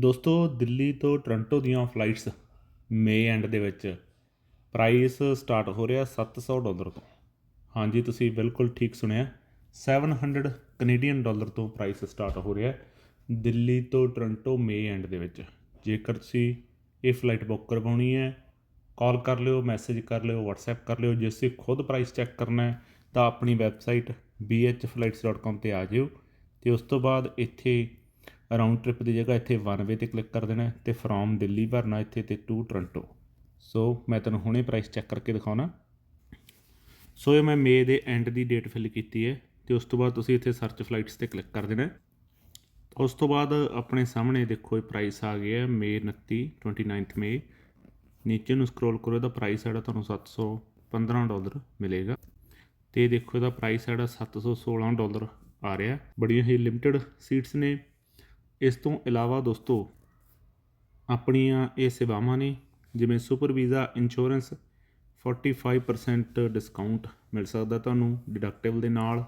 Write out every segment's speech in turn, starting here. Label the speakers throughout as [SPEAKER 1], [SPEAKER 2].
[SPEAKER 1] ਦੋਸਤੋ, ਦਿੱਲੀ ਤੋਂ ਟੋਰਾਂਟੋ ਦੀਆਂ ਫਲਾਈਟਸ ਮੇ ਐਂਡ ਦੇ ਵਿੱਚ ਪ੍ਰਾਈਸ ਸਟਾਰਟ ਹੋ ਰਿਹਾ 700 ਡਾਲਰ ਤੋਂ। ਹਾਂਜੀ, ਤੁਸੀਂ ਬਿਲਕੁਲ ਠੀਕ ਸੁਣਿਆ। 700 ਕੈਨੇਡੀਅਨ ਡਾਲਰ ਤੋਂ ਪ੍ਰਾਈਸ ਸਟਾਰਟ ਹੋ ਰਿਹਾ ਦਿੱਲੀ ਤੋਂ ਟੋਰਾਂਟੋ ਮੇ ਐਂਡ ਦੇ ਵਿੱਚ। ਜੇਕਰ ਤੁਸੀਂ ਇਹ ਫਲਾਈਟ ਬੁੱਕ ਕਰਵਾਉਣੀ ਹੈ ਕਾਲ ਕਰ ਲਿਓ ਮੈਸੇਜ ਕਰ ਲਿਓ, WhatsApp ਕਰ ਲਿਓ। ਜੇ ਤੁਸੀਂ ਖੁਦ ਪ੍ਰਾਈਸ ਚੈੱਕ ਕਰਨਾ ਹੈ, ਤਾਂ ਆਪਣੀ ਵੈਬਸਾਈਟ bhflights.com ਤੇ ਆ ਜਿਓ। ਤੇ ਉਸ ਤੋਂ ਬਾਅਦ ਇੱਥੇ ਰਾਊਂਡ ਟ੍ਰਿਪ ਦੀ ਜਗ੍ਹਾ ਇੱਥੇ ਵਨ ਵੇ ਤੇ ਕਲਿੱਕ ਕਰ ਦੇਣਾ ਹੈ ਤੇ ਫਰੋਮ ਦਿੱਲੀ ਭਰਨਾ ਇੱਥੇ ਤੇ ਟੂ ਟੋਰਾਂਟੋ ਸੋ ਮੈਂ ਤੁਹਾਨੂੰ ਹੁਣੇ ਪ੍ਰਾਈਸ ਚੈੱਕ ਕਰਕੇ ਦਿਖਾਉਣਾ। ਸੋ ਇਹ ਮੈਂ ਮੇ ਦੇ ਐਂਡ ਦੀ ਡੇਟ ਫਿਲ ਕੀਤੀ ਹੈ ਤੇ ਉਸ ਤੋਂ ਬਾਅਦ ਤੁਸੀਂ ਇੱਥੇ ਸਰਚ ਫਲਾਈਟਸ ਤੇ ਕਲਿੱਕ ਕਰ ਦੇਣਾ ਉਸ ਤੋਂ ਬਾਅਦ ਆਪਣੇ ਸਾਹਮਣੇ ਦੇਖੋ ਇਹ ਪ੍ਰਾਈਸ ਆ ਗਿਆ ਮੇ 29 29th ਮੇ ਨੀਚੇ ਨੂੰ ਸਕਰੋਲ ਕਰੋ, ਇਹਦਾ ਪ੍ਰਾਈਸ ਜਿਹੜਾ ਤੁਹਾਨੂੰ 715 ਡਾਲਰ ਮਿਲੇਗਾ। ਤੇ ਦੇਖੋ ਇਹਦਾ ਪ੍ਰਾਈਸ ਜਿਹੜਾ 716 ਡਾਲਰ ਆ ਰਿਹਾ ਬੜੀਆਂ ਹੀ ਲਿਮਟਿਡ ਸੀਟਸ ਨੇ। ਇਸ ਤੋਂ ਇਲਾਵਾ ਦੋਸਤੋ, ਆਪਣੀਆਂ ਇਹ ਸੇਵਾਵਾਂ ਨੇ, ਜਿਵੇਂ ਸੁਪਰ ਵੀਜ਼ਾ ਇੰਸ਼ੋਰੈਂਸ 45% ਡਿਸਕਾਊਂਟ ਮਿਲ ਸਕਦਾ ਤੁਹਾਨੂੰ ਡਿਡਕਟੇਬਲ ਦੇ ਨਾਲ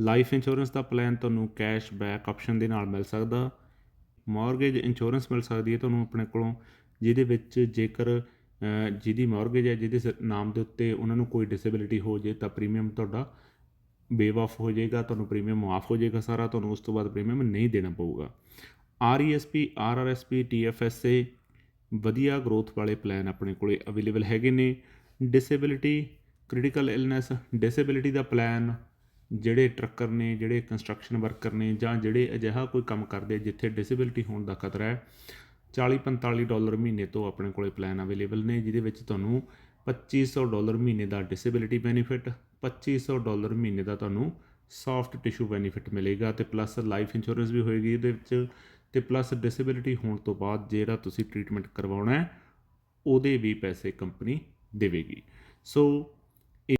[SPEAKER 1] ਲਾਈਫ ਇੰਸ਼ੋਰੈਂਸ ਦਾ ਪਲਾਨ ਤੁਹਾਨੂੰ ਕੈਸ਼ ਬੈਕ ਆਪਸ਼ਨ ਦੇ ਨਾਲ ਮਿਲ ਸਕਦਾ ਮਾਰਗੇਜ ਇੰਸ਼ੋਰੈਂਸ ਮਿਲ ਸਕਦੀ ਹੈ ਤੁਹਾਨੂੰ ਆਪਣੇ ਕੋਲੋਂ, ਜਿਹਦੇ ਵਿੱਚ ਜੇਕਰ ਜਿਹਦੀ ਮਾਰਗੇਜ ਹੈ, ਜਿਹਦੇ ਸ- ਨਾਮ ਦੇ ਉੱਤੇ ਉਹਨਾਂ ਨੂੰ ਕੋਈ ਡਿਸੇਬਿਲਿਟੀ ਹੋ ਜੇ ਤਾਂ ਪ੍ਰੀਮੀਅਮ ਤੁਹਾਡਾ ਵੇਵ ਆਫ ਹੋ ਜਾਏਗਾ, ਤੁਹਾਨੂੰ ਪ੍ਰੀਮੀਅਮ ਮਾਫ ਹੋ ਜਾਏਗਾ ਸਾਰਾ, ਤੁਹਾਨੂੰ ਉਸ ਤੋਂ ਬਾਅਦ ਪ੍ਰੀਮੀਅਮ ਨਹੀਂ ਦੇਣਾ ਪਊਗਾ। E ਆਰਈਐਸਪੀ ਆਰਆਰਐਸਪੀ ਟੀਐਫਐਸਏ ਵਧੀਆ ਗਰੋਥ ਵਾਲੇ ਪਲਾਨ ਆਪਣੇ ਕੋਲੇ ਅਵੇਲੇਬਲ ਹੈਗੇ ਨੇ। ਡਿਸੇਬਿਲਿਟੀ ਕ੍ਰਿਟੀਕਲ ਇਲਨੈਸ ਡਿਸੇਬਿਲਿਟੀ ਦਾ ਪਲਾਨ ਜਿਹੜੇ ਟਰੱਕਰ ਨੇ, ਜਿਹੜੇ ਕੰਸਟਰਕਸ਼ਨ ਵਰਕਰ ਨੇ ਜਾਂ ਜਿਹੜੇ ਅਜਿਹਾ ਕੋਈ ਕੰਮ ਕਰਦੇ ਜਿੱਥੇ ਡਿਸੇਬਿਲਿਟੀ ਹੋਣ ਦਾ ਖਤਰਾ ਹੈ 40 45 ਡਾਲਰ ਮਹੀਨੇ ਤੋਂ ਆਪਣੇ ਕੋਲੇ ਪਲਾਨ ਅਵੇਲੇਬਲ ਨੇ, ਜਿਹਦੇ ਵਿੱਚ ਤੁਹਾਨੂੰ 2500 ਡਾਲਰ ਮਹੀਨੇ ਦਾ ਡਿਸੇਬਿਲਿਟੀ ਬੈਨੀਫਿਟ 2500 ਡਾਲਰ ਮਹੀਨੇ ਦਾ ਤੁਹਾਨੂੰ ਸੌਫਟ ਟਿਸ਼ੂ ਬੈਨੀਫਿਟ ਮਿਲੇਗਾ ਤੇ ਪਲੱਸ ਲਾਈਫ ਇੰਸ਼ੋਰੈਂਸ ਵੀ ਹੋਏਗੀ ਇਹਦੇ ਵਿੱਚ ਤੇ ਪਲੱਸ ਡਿਸੇਬਿਲਿਟੀ ਹੋਣ ਤੋਂ ਬਾਅਦ ਜਿਹੜਾ ਤੁਸੀਂ ਟ੍ਰੀਟਮੈਂਟ ਕਰਵਾਉਣਾ ਹੈ, ਉਹਦੇ ਵੀ ਪੈਸੇ ਕੰਪਨੀ ਦੇਵੇਗੀ। ਸੋ